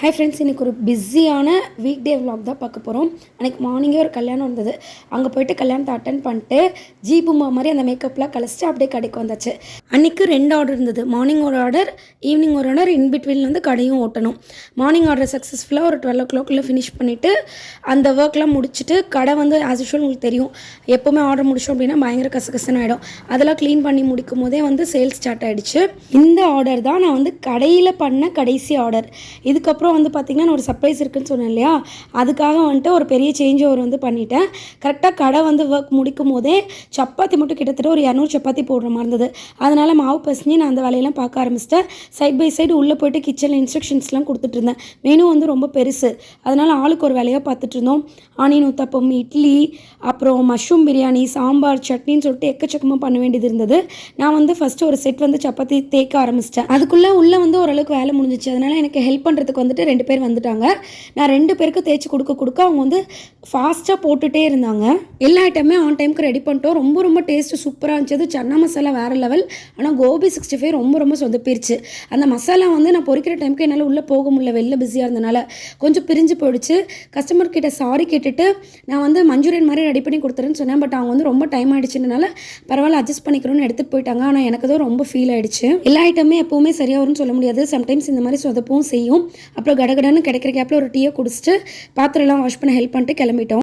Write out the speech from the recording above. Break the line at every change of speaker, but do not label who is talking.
Hi friends இன்றைக்கி ஒரு பிஸியான வீக் டே vlog தான் பார்க்க போகிறோம் அன்றைக்கி மார்னிங்கே ஒரு கல்யாணம் இருந்தது. அங்கே போயிட்டு கல்யாணத்தை அட்டன் பண்ணிட்டு ஜீபுமா மாதிரி அந்த மேக்கப்லாம் கழிச்சிட்டு அப்படியே கடைக்கு வந்தாச்சு. அன்றைக்கு ரெண்டு ஆர்டர் இருந்தது. மார்னிங் ஒரு ஆர்டர் ஈவினிங் ஒரு ஆர்டர் இன் பிட்வீனில் வந்து கடையும் ஓட்டணும். மார்னிங் ஆர்டர் சக்ஸஸ்ஃபுல்லாக ஒரு டுவெல் ஓ கிளாக்கில் ஃபினிஷ் பண்ணிவிட்டு அந்த ஒர்க்லாம் முடிச்சுட்டு கடை வந்து ஆஸ் யூஷுவல் உங்களுக்கு தெரியும். எப்போவுமே ஆர்டர் முடிச்சோம் அப்படின்னா பயங்கர கசகசன் ஆகிடும் அதெல்லாம் க்ளீன் பண்ணி முடிக்கும் போதே வந்து சேல்ஸ் ஸ்டார்ட் ஆகிடுச்சு இந்த ஆர்டர் தான் நான் வந்து கடையில் பண்ண கடைசி ஆர்டர் இதுக்கப்புறம் வந்து பார்த்திங்கன்னா ஒரு சர்ப்ரைஸ் இருக்குன்னு சொன்னேன் இல்லையா? அதுக்காக வந்துட்டு ஒரு பெரிய சேஞ்ச் ஓவர் வந்து பண்ணிட்டேன். கரெக்டாக கடை வந்து ஒர்க் முடிக்கும் போதே சப்பாத்தி மட்டும் கிட்டத்தட்ட ஒரு இரநூறு சப்பாத்தி போடுற மாதிரி இருந்தது. அதனால் மாவு பசஞ்சு நான் அந்த வேலையெல்லாம் பார்க்க ஆரம்பிச்சிட்டேன். சைட் பை சைடு உள்ளே போயிட்டு கிச்சனில் இன்ஸ்ட்ரக்ஷன்ஸ்லாம் கொடுத்துட்டு இருந்தேன். மெனு வந்து ரொம்ப பெருசு. அதனால் ஆளுக்கு ஒரு வேலையாக பார்த்துட்டு இருந்தோம். ஆனியன் ஊத்தப்பம் இட்லி அப்புறம் மஷ்ரூம் பிரியாணி சாம்பார் சட்னின்னு சொல்லிட்டு எக்கச்சக்கமாக பண்ண வேண்டியது இருந்தது. நான் வந்து ஃபஸ்ட்டு ஒரு செட் வந்து சப்பாத்தி தேய்க்க ஆரம்பிச்சிட்டேன். அதுக்குள்ளே உள்ளே வந்து ஓரளவுக்கு வேலை முடிஞ்சிச்சு. அதனால் எனக்கு ஹெல்ப் பண்ணுறதுக்கு வந்துட்டு ரெண்டு பேர் வந்துட்டாங்க. நான் ரெண்டு பேருக்கு தேய்ச்சி கொடுக்க கொடுக்க அவங்க வந்து ஃபாஸ்ட்டாக போட்டுகிட்டே இருந்தாங்க. எல்லா ஐட்டமே ஆன் டைமுக்கு ரெடி பண்ணிட்டோம். ரொம்ப ரொம்ப டேஸ்ட்டு சூப்பராக இருந்துச்சு. சன்னா மசாலா வேறு லெவல் ஆனால் கோபி சிக்ஸ்டி ஃபைவ் ரொம்ப ரொம்ப சொதப்பிருச்சு. அந்த மசாலா வந்து நான் பொரிக்கிற டைமுக்கு என்னால் உள்ளே போக முடியல. வெளில பிஸியாக இருந்தனால கொஞ்சம் பிரிஞ்சு போயிடுச்சு. கஸ்டமர் கிட்ட சாரி கேட்டுட்டு நான் வந்து மஞ்சூரியன் மாதிரி ரெடி பண்ணி கொடுத்துருன்னு சொன்னேன். பட் அவங்க வந்து ரொம்ப டைம் ஆகிடுச்சுனால பரவாயில்ல அட்ஜஸ்ட் பண்ணிக்கிறோன்னு எடுத்துகிட்டு போயிட்டாங்க. ஆனால் எனக்கு தான் ரொம்ப ஃபீல் ஆகிடுச்சு எல்லா ஐட்டமே எப்போவுமே சரியாக வரும்னு சொல்ல முடியாது. சம்டைம்ஸ் இந்த மாதிரி சொதப்பவும் செய்யும். அப்புறம் கடகடன்னு கிடைக்கிற கேப்பில் ஒரு டீயை குடிச்சிட்டு பாத்திரம்லாம் வாஷ் பண்ண ஹெல்ப் பண்ணிட்டு கிளம்பிட்டோம்.